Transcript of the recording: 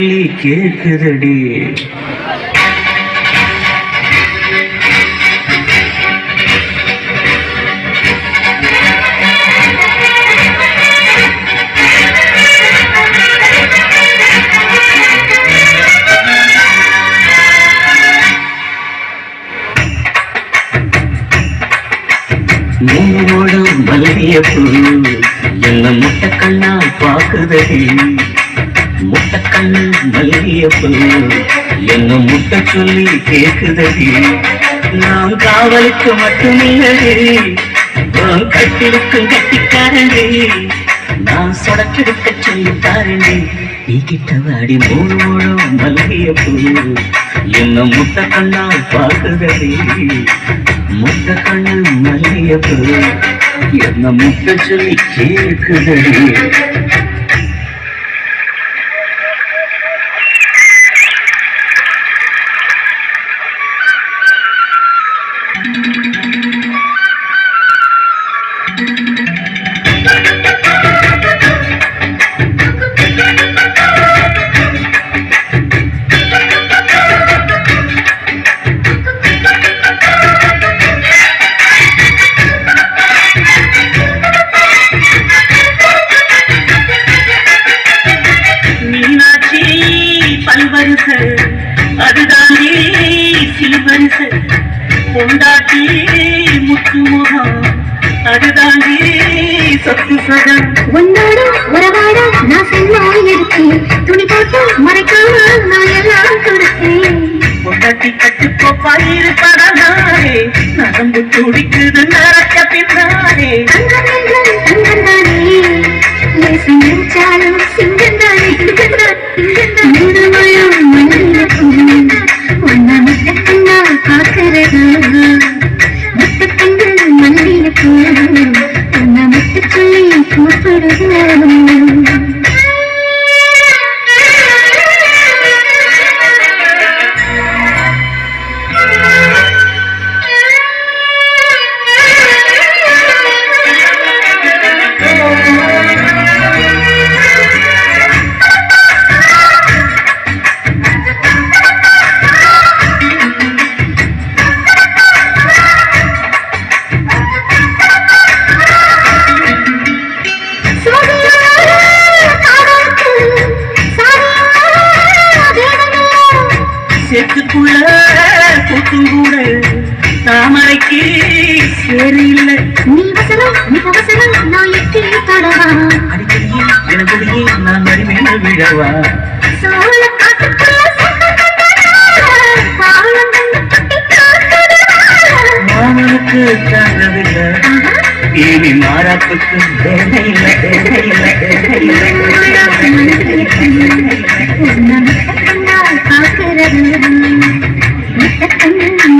கேக்குதடி மூணோடும் மல்லிய பூ என்ன முட்டை பாக்குதடி முட்டை என்ன முட்ட சொல்லி கேக்குதடி? நான் காவலுக்கு மட்டுமில்லடி. நான் கட்டிருக்கும் கட்டிக்காரண்டி நான் சொடக்கெடுக்க சொல்லி தாரண்டி நீ கிட்ட வாடி மூணோடும் மல்லிய பூ என்ன முத்த கண்ணா பார்க்குதடி? முத்த கண்ணு மல்லியப்பு என்ன முத்த சொல்லி கேட்குதடி பல்வரிச அதுதானே சில்வரிச. பொண்டாட்டி முத்துமுகம். அதுதானே சத்து சகம் உன்னோடு உறவாட நான் செல்லம் எடுத்தேன். துணி போட்டு மறைக்காம நான் எல்லாம் கொடுத்தேன். பொண்டாட்டி கட்டுக்கோப்பா இருப்பதானே நரம்பு துடிக்குது subscribe செத்துக்குள்ள கூட்டும் கூட தாமரைக்கு சரியில்லை. அடிக்கடியே எனக்குள்ளேயே நான் மறுமேல விழவா? மாமனுக்கு தாங்கவில்லை இனி மாறாப்புக்கு வேலை இல்லை வேலை